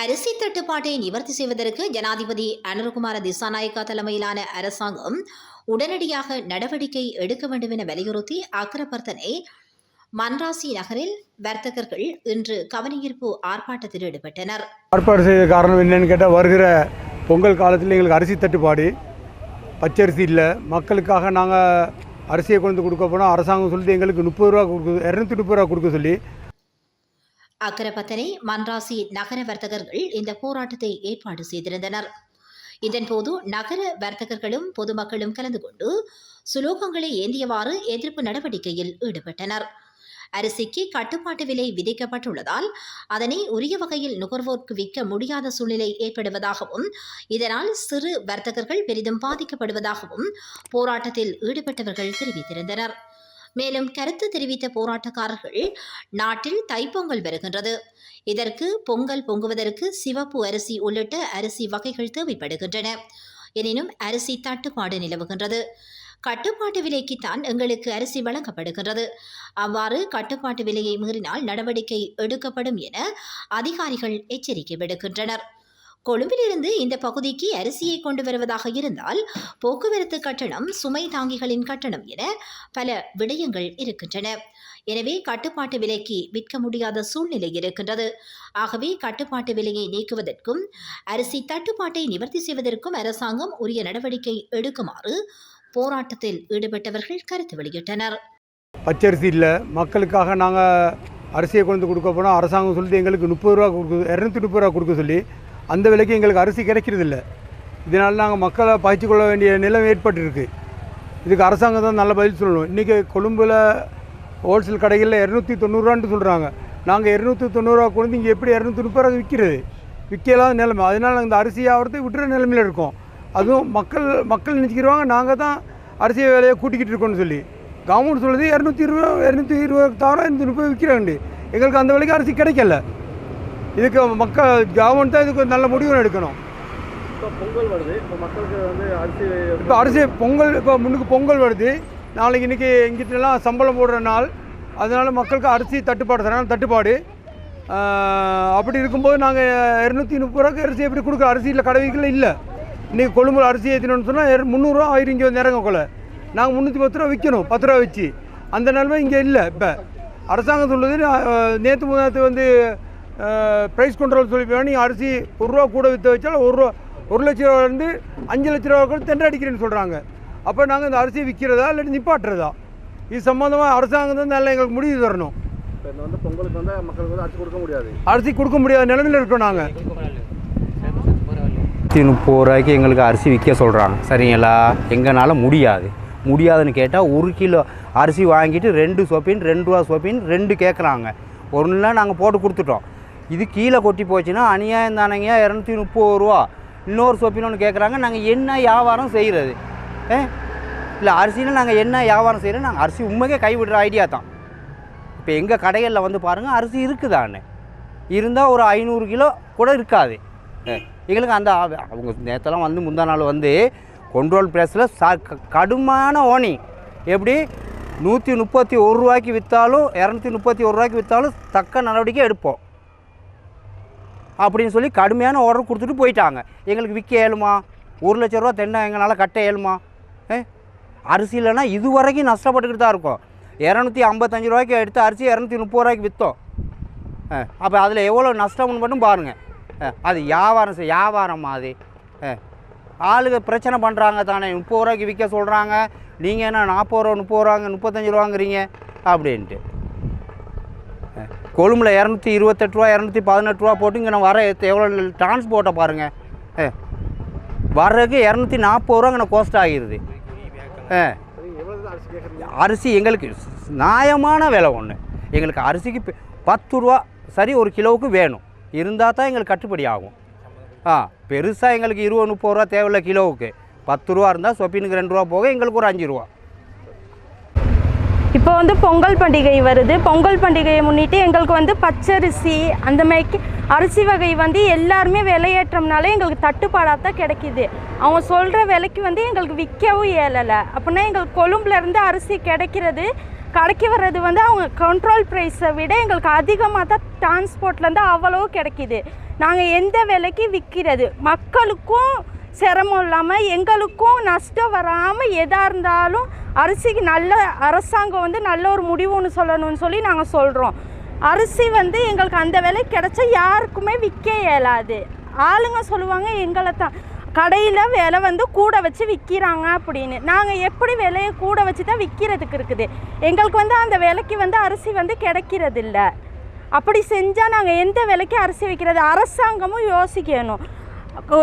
அரிசி தட்டுப்பாட்டை நிவர்த்தி செய்வதற்கு ஜனாதிபதி அனுர்குமார திசாநாயக்கா தலைமையிலான அரசாங்கம் உடனடியாக நடவடிக்கை எடுக்க வேண்டும் என வலியுறுத்தி அக்ரபர்த்தனை மன்ராசி நகரில் வர்த்தகர்கள் இன்று கவனஈர்ப்பு ஆர்ப்பாட்டத்தில் ஈடுபட்டனர். ஏற்பாடு செய்த காரணம் என்னன்னு கேட்டால் வருகிற பொங்கல் காலத்தில் எங்களுக்கு அரிசி தட்டுப்பாடு பச்சரிசி இல்லை. மக்களுக்காக நாங்கள் அரிசியை கொண்டு கொடுக்க போனால் அரசாங்கம் சொல்லிட்டு எங்களுக்கு முப்பது ரூபா கொடுக்குது இரநூத்தி முப்பது ரூபா கொடுக்க சொல்லி அக்கரப்பத்தனை மன்ராசி நகர வர்த்தகர்கள் இந்த போராட்டத்தை ஏற்பாடு செய்திருந்தனர். இதன்போது நகர வர்த்தகர்களும் பொதுமக்களும் கலந்து கொண்டு சுலோகங்களை ஏந்தியவாறு எதிர்ப்பு நடவடிக்கையில் ஈடுபட்டனர். அரிசிக்கு கட்டுப்பாட்டு விலை விதிக்கப்பட்டுள்ளதால் அதனை உரிய வகையில் நுகர்வோருக்கு விற்க முடியாத சூழ்நிலை ஏற்படுவதாகவும் இதனால் சிறு வர்த்தகர்கள் பெரிதும் பாதிக்கப்படுவதாகவும் போராட்டத்தில் ஈடுபட்டவர்கள் தெரிவித்திருந்தனர். மேலும் கருத்து தெரிவித்த போராட்டக்காரர்கள் நாட்டில் தைப்பொங்கல் வருகின்றது இதற்கு பொங்கல் பொங்குவதற்கு சிவப்பு அரிசி உள்ளிட்ட அரிசி வகைகள் தேவைப்படுகின்றன. எனினும் அரிசி தட்டுப்பாடு நிலவுகின்றது. கட்டுப்பாட்டு விலைக்குத்தான் எங்களுக்கு அரிசி வழங்கப்படுகின்றது. அவ்வாறு கட்டுப்பாட்டு விலையை மீறினால் நடவடிக்கை எடுக்கப்படும் என அதிகாரிகள் எச்சரிக்கை விடுக்கின்றனர். கொழும்பிலிருந்து இந்த பகுதிக்கு அரிசியை கொண்டு வருவதாக இருந்தால் போக்குவரத்து கட்டணம் சுமை தாங்கிகளின் கட்டணம் என பல விடயங்கள் இருக்கின்றன. எனவே கட்டுப்பாட்டு விலைக்கு விற்க முடியாத சூழ்நிலை இருக்கின்றது. ஆகவே கட்டுப்பாட்டு விலையை நீக்குவதற்கும் அரிசி தட்டுப்பாட்டை நிவர்த்தி செய்வதற்கும் அரசாங்கம் உரிய நடவடிக்கை எடுக்குமாறு போராட்டத்தில் ஈடுபட்டவர்கள் கருத்து வெளியிட்டனர். பச்சரிசி இல்லை. மக்களுக்காக நாங்கள் அரிசியை கொண்டு கொடுக்க போனால் அரசாங்கம் சொல்லிட்டு எங்களுக்கு முப்பது ரூபா கொடுக்குது இரநூத்தி முப்பது ரூபா கொடுக்க சொல்லி அந்த விலைக்கு எங்களுக்கு அரிசி கிடைக்கிறதில்ல. இதனால் நாங்கள் மக்களை பகிச்சு கொள்ள வேண்டிய நிலம் ஏற்பட்டுருக்கு. இதுக்கு அரசாங்கம் தான் நல்ல பதில் சொல்லணும். இன்றைக்கி கொழும்பில் ஹோல்சேல் கடைகளில் இரநூத்தி தொண்ணூறுரூவான்ட்டு சொல்கிறாங்க நாங்கள் இரநூத்தி தொண்ணூறுரூவா கொண்டு இங்கே எப்படி இரநூத்தி முப்பது ரூபா விற்கிறது? விற்கலாத நிலைமை. அதனால் நாங்கள் இந்த அரிசி ஆகிறதுக்கு விட்டுற நிலைமையில் இருக்கோம். அதுவும் மக்கள் மக்கள் நினச்சிக்கிறாங்க நாங்கள் தான் அரிசி விலையை கூட்டிக்கிட்டு இருக்கோம்னு சொல்லி. கவர்மெண்ட் சொல்லுது இரநூத்தி இருபது இரநூத்தி இருபது தவிர இரநூத்தி முப்பது விற்கிறாங்க எங்களுக்கு அந்த விலைக்கு அரிசி கிடைக்கல. இதுக்கு மக்கள் கவர்மெண்ட் தான் இதுக்கு நல்ல முடிவு எடுக்கணும். இப்போ பொங்கல் வருது. இப்போ மக்களுக்கு வந்து அரிசி இப்போ அரிசி பொங்கல் இப்போ முன்னுக்கு பொங்கல் வருது. நாளைக்கு இன்றைக்கி எங்கிட்டலாம் சம்பளம் போடுற நாள். அதனால் மக்களுக்கு அரிசி தட்டுப்பாடு தரனால தட்டுப்பாடு. அப்படி இருக்கும்போது நாங்கள் இரநூத்தி முப்பது ரூபாய்க்கு அரிசி எப்படி கொடுக்குற? அரிசியில் கடை வைக்கல இல்லை. இன்றைக்கி கொழும்புல அரிசி ஏற்றினோன்னு சொன்னால் முந்நூறுரூவா ஆயிரம் இங்கே வந்து இறங்க நாங்கள் முந்நூற்றி பத்து ரூபா விற்கணும் பத்து ரூபா வச்சு. அந்த நிலைமை இங்கே இல்லை. இப்போ அரசாங்கம் சொல்லுது நேற்று நேற்று வந்து ப்ரைஸ் கண்ட்ரோல் சொல்லி வேணும் நீ அரிசி ஒரு ரூபா கூட விற்று வச்சாலும் ஒரு ரூபா ஒரு லட்ச ரூபாலேருந்து அஞ்சு லட்ச ரூபா கூட தெண்டை அடிக்கிறேன்னு சொல்கிறாங்க அப்போ நாங்கள் இந்த அரிசி விற்கிறதா இல்லாட்டி நிப்பாட்டுறதா? இது சம்மந்தமாக அரசாங்கம் தான் நல்ல எங்களுக்கு முடிவு தரணும். இப்போ இந்த வந்து பொங்கலுக்கு வந்து மக்களுக்கு வந்து அரிசி கொடுக்க முடியாது. அரிசி கொடுக்க முடியாத நிலைமையில் இருக்கோம் நாங்கள் நூற்றி முப்பது ரூபாய்க்கு எங்களுக்கு அரிசி விற்க சொல்கிறாங்க சரிங்களா? எங்களால் முடியாது. முடியாதுன்னு கேட்டால் ஒரு கிலோ அரிசி வாங்கிட்டு ரெண்டு சோப்பின் ரெண்டு ரூபா சோப்பின் ரெண்டு கேட்குறாங்க ஒன்றுலாம் நாங்கள் போட்டு கொடுத்துட்டோம். இது கீழே கொட்டி போச்சுன்னா அநியாயம் தானேங்க இரநூத்தி முப்பது ரூபா. இன்னொரு சோப்பின்னு ஒன்று கேட்குறாங்க நாங்கள் என்ன வியாபாரம் செய்கிறது ஏ? இல்லை அரிசியில் நாங்கள் என்ன வியாபாரம் செய்கிறோம் நாங்கள் அரிசி உண்மைக்கே கைவிடுற ஐடியா தான். இப்போ எங்கள் கடைகளில் வந்து பாருங்கள் அரிசி இருக்குதானே இருந்தால் ஒரு ஐநூறு கிலோ கூட இருக்காது. எங்களுக்கு அந்த அவங்க நேற்றெல்லாம் வந்து முந்தா நாள் வந்து கொண்ட்ரோல் ப்ரெஸ்ஸில் ச க- கடுமையான ஓனி எப்படி? நூற்றி முப்பத்தி ஒரு ரூபாய்க்கு விற்றாலும் இரநூத்தி முப்பத்தி ஒரு ரூபாய்க்கு விற்றாலும் தக்க நடவடிக்கை எடுப்போம். அப்படின்னு சொல்லி கடுமையான ஆர்டர் கொடுத்துட்டு போயிட்டாங்க. எங்களுக்கு விற்க ஏழுமா? ஒரு லட்ச ரூபா தென்னை எங்களால் கட்ட ஏழுமா? ஏ? அரிசி இல்லைன்னா இது வரைக்கும் நஷ்டப்பட்டுக்கிட்டு தான் இருக்கோம். இரநூத்தி ஐம்பத்தஞ்சு ரூபாய்க்கு எடுத்து அரிசி இரநூத்தி முப்பது ரூபாய்க்கு விற்றோம் அப்போ அதில் எவ்வளோ நஷ்டம்னு மட்டும் பாருங்கள் அது வியாபாரம் சார் வியாபாரம் அது. ஆளுங்க பிரச்சனை பண்ணுறாங்க தானே. முப்பது ரூபாய்க்கு விற்க சொல்கிறாங்க நீங்கள் என்ன நாற்பது ரூபா முப்பது ரூபாங்க முப்பத்தஞ்சு ரூபாங்கிறீங்க? அப்படின்ட்டு. கொழும்புல இரநூத்தி இருபத்தெட்டு ரூபா இரநூத்தி பதினெட்டு ரூபா போட்டு இங்கே நான் வர எவ்வளோ டிரான்ஸ்போர்ட்டை பாருங்கள் ஆ வர்றதுக்கு இரநூத்தி நாற்பது ரூபா இங்கே கோஸ்ட் ஆகிடுது ஆ அரிசி எங்களுக்கு நியாயமான விலை ஒன்று எங்களுக்கு அரிசிக்கு பத்து ரூபா சரி ஒரு கிலோவுக்கு வேணும். இருந்தால் தான் எங்களுக்கு கட்டுப்படி ஆகும். ஆ பெருசாக எங்களுக்கு இருபது முப்பது ரூபா தேவையில்ல கிலோவுக்கு. பத்து ரூபா இருந்தால் சொப்பினுக்கு ரெண்டு ரூபா போக எங்களுக்கு ஒரு அஞ்சு ரூபா. இப்போ வந்து பொங்கல் பண்டிகை வருது. பொங்கல் பண்டிகையை முன்னிட்டு எங்களுக்கு வந்து பச்சரிசி அந்த மாதிரிக்கு அரிசி வகை வந்து எல்லாருமே விலையேற்றம்னால எங்களுக்கு தட்டுப்பாடாக தான் கிடைக்கிது. அவங்க சொல்கிற விலைக்கு வந்து எங்களுக்கு விற்கவும் இயலலை. அப்படின்னா எங்களுக்கு கொழும்புலேருந்து அரிசி கிடைக்கிறது கடைக்கு வர்றது வந்து அவங்க கண்ட்ரோல் ப்ரைஸை விட எங்களுக்கு அதிகமாக தான் டிரான்ஸ்போர்ட்லேருந்து அவ்வளோ கிடைக்கிது. நாங்கள் எந்த விலைக்கு விற்கிறது? மக்களுக்கும் சிரமம் இல்லாமல் எங்களுக்கும் நஷ்டம் வராமல் எதாக இருந்தாலும் அரிசிக்கு நல்ல அரசாங்கம் வந்து நல்ல ஒரு முடிவுன்னு சொல்லணும்னு சொல்லி நாங்கள் சொல்கிறோம் அரிசி வந்து எங்களுக்கு அந்த விலை கிடைச்சா யாருக்குமே விற்க இயலாது. ஆளுங்க சொல்லுவாங்க எங்களை தான் கடையில் விலை வந்து கூட வச்சு விற்கிறாங்க அப்படின்னு. நாங்கள் எப்படி விலையை கூட வச்சு தான் விற்கிறதுக்கு இருக்குது. எங்களுக்கு வந்து அந்த விலைக்கு வந்து அரிசி வந்து கிடைக்கிறதில்ல. அப்படி செஞ்சால் நாங்கள் எந்த விலைக்கு அரிசி விற்கிறது அரசாங்கமும் யோசிக்கணும்.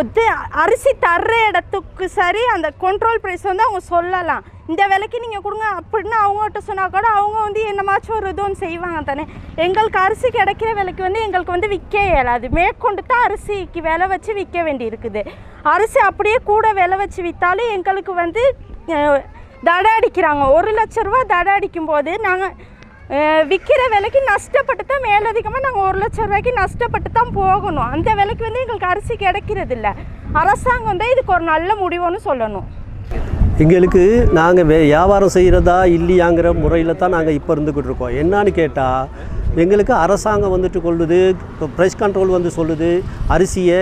இது அரிசி தர்ற இடத்துக்கு சரி அந்த கண்ட்ரோல் ப்ரைஸ் வந்து அவங்க சொல்லலாம். இந்த விலைக்கு நீங்கள் கொடுங்க அப்படின்னு அவங்ககிட்ட சொன்னால் கூட அவங்க வந்து என்னமாச்சும் ஒரு இதுவும் செய்வாங்க தானே. எங்களுக்கு அரிசி கிடைக்கிற விலைக்கு வந்து எங்களுக்கு வந்து விற்க இயலாது. மேற்கொண்டு தான் அரிசிக்கு விலை வச்சு விற்க வேண்டி இருக்குது அரிசி அப்படியே கூட விலை வச்சு விற்றாலும் எங்களுக்கு வந்து தடை அடிக்கிறாங்க. ஒரு லட்ச ரூபா தடை அடிக்கும்போது நாங்கள் விற்கிற விலைக்கு நஷ்டப்பட்டு தான் மேலதிகமாக நாங்கள் ஒரு லட்ச ரூபாய்க்கு நஷ்டப்பட்டு தான் போகணும். அந்த விலைக்கு வந்து எங்களுக்கு அரிசி கிடைக்கிறது இல்லை. அரசாங்கம் தான் இதுக்கு ஒரு நல்ல முடிவுன்னு சொல்லணும். எங்களுக்கு நாங்கள் வே வியாபாரம் செய்கிறதா இல்லையாங்கிற முறையில் தான் நாங்கள் இப்போ இருந்துக்கிட்டு இருக்கோம். என்னான்னு கேட்டால் எங்களுக்கு அரசாங்கம் வந்துட்டு கொள்ளுது ப்ரைஸ் கண்ட்ரோல் வந்து சொல்லுது அரிசியை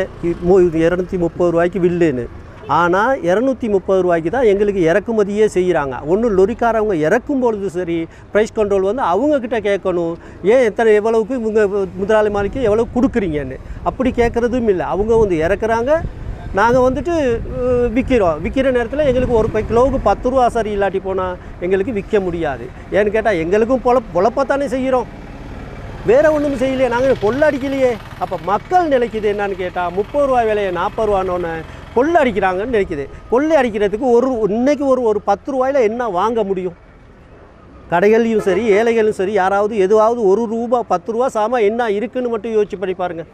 இரநூத்தி முப்பது ரூபாய்க்கு வில்லுன்னு. ஆனால் இரநூத்தி முப்பது ரூபாய்க்கு தான் எங்களுக்கு இறக்குமதியே செய்கிறாங்க ஒன்று லொரிக்காரவங்க இறக்கும் பொழுது சரி ப்ரைஸ் கண்ட்ரோல் வந்து அவங்கக்கிட்ட கேட்கணும். ஏன் எத்தனை எவ்வளவுக்கு இவங்க முதலாளி மாளிகைக்கு எவ்வளோ கொடுக்குறீங்கன்னு? அப்படி கேட்குறதும் இல்லை. அவங்க வந்து இறக்குறாங்க. நாங்கள் வந்துட்டு விற்கிறோம் விற்கிற நேரத்தில் எங்களுக்கு ஒரு பை- கிலோவுக்கு பத்து ரூபா சரி இல்லாட்டி போனால் எங்களுக்கு விற்க முடியாது. ஏன்னு கேட்டால் எங்களுக்கும் பொழ பொழப்பத்தானே செய்கிறோம் வேறு ஒன்றும் செய்யலையே. நாங்கள் கொள்ளடிக்கலையே அப்போ மக்கள் நிலைக்குது என்னன்னு கேட்டால் முப்பது ரூபா விலையை நாற்பது ரூபானோன்னு கொள்ளை அடிக்கிறாங்கன்னு நினைக்குது. கொள்ளை அடிக்கிறதுக்கு ஒரு இன்றைக்கி ஒரு ஒரு பத்து ரூபாயில் என்ன வாங்க முடியும்? கடைகள்லையும் சரி ஏழைகளும் சரி யாராவது எதுவாவது ஒரு ரூபா பத்து ரூபா சாமா என்ன இருக்குதுன்னு மட்டும் யோசிச்சு பண்ணி பாருங்கள்